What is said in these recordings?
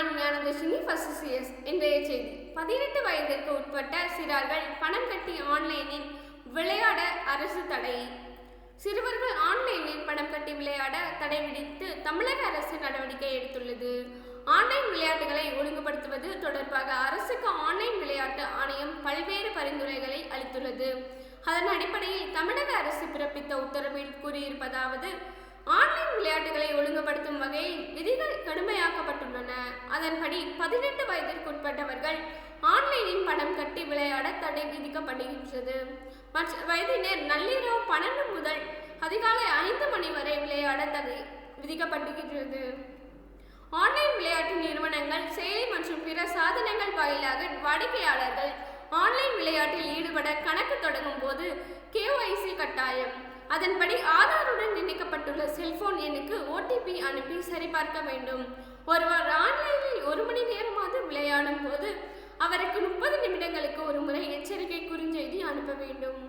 நான் ஞானதர்ஷினி first CS இன்றைய செய்தி. பதினெட்டு வயதிற்கு உட்பட்ட சிறார்கள் பணம் கட்டி ஆன்லைனில் விளையாட அரசு தடை. சிறுவர்கள் ஆன்லைனில் பணம் கட்டி விளையாட தடை விதித்து தமிழக அரசு நடவடிக்கை எடுத்துள்ளது. ஆன்லைன் விளையாட்டுகளை ஒழுங்குபடுத்துவது தொடர்பாக அரசுக்கு ஆன்லைன் விளையாட்டு ஆணையம் பல்வேறு பரிந்துரைகளை அளித்துள்ளது. அதன் அடிப்படையில் தமிழக அரசு பிறப்பித்த உத்தரவில் கூறியிருப்பதாவது ஆன்லைன் விளையாட்டுகளை ஒழுங்குபடுத்தும் வகையில் அதன்படி பதினெட்டு வயதிற்குட்பட்டவர்கள் ஆன்லைனில் பணம் கட்டி விளையாட தடை விதிக்கப்படுகின்றது. மற்ற வயதினர் நள்ளிரவு பன்னெண்டு முதல் அதிகாலை ஐந்து மணி வரை விளையாட தடை விதிக்கப்படுகின்றது. ஆன்லைன் விளையாட்டு நிறுவனங்கள் செயலி மற்றும் பிற சாதனங்கள் வாயிலாக வாடிக்கையாளர்கள் ஆன்லைன் விளையாட்டில் ஈடுபட கணக்கு தொடங்கும் போது கேஒய்சி கட்டாயம். அதன்படி ஆதாருடன் இணைக்கப்பட்டுள்ள செல்போன் எண்ணுக்கு ஓடிபி அனுப்பி சரிபார்க்க வேண்டும். ஒருவர் ஆன்லைன் ஒரு மணி நேரமாவது விளையாடும் போது அவருக்கு முப்பது நிமிடங்களுக்கு ஒரு முறை எச்சரிக்கை குறுஞ்செய்தி அனுப்ப வேண்டும்.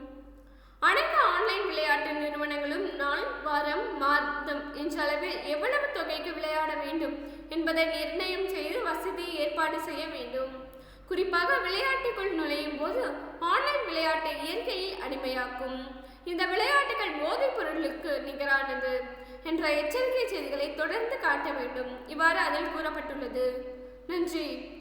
அனைத்து ஆன்லைன் விளையாட்டு நிறுவனங்களும் நாள் வாரம் மாதம் என்ற அளவில் எவ்வளவு தொகைக்கு விளையாட வேண்டும் என்பதை நிர்ணயம் செய்து வசதியை ஏற்பாடு செய்ய வேண்டும். குறிப்பாக விளையாட்டுக்குள் நுழையும் போது ஆன்லைன் விளையாட்டை இயற்கையில் அடிமையாக்கும். இந்த விளையாட்டுகள் போதைப் பொருளுக்கு நிகரானது என்ற எச்சரிக்கை செய்திகளை தொடர்ந்து காட்ட வேண்டும். இவ்வாறு அதில் கூறப்பட்டுள்ளது. நன்றி.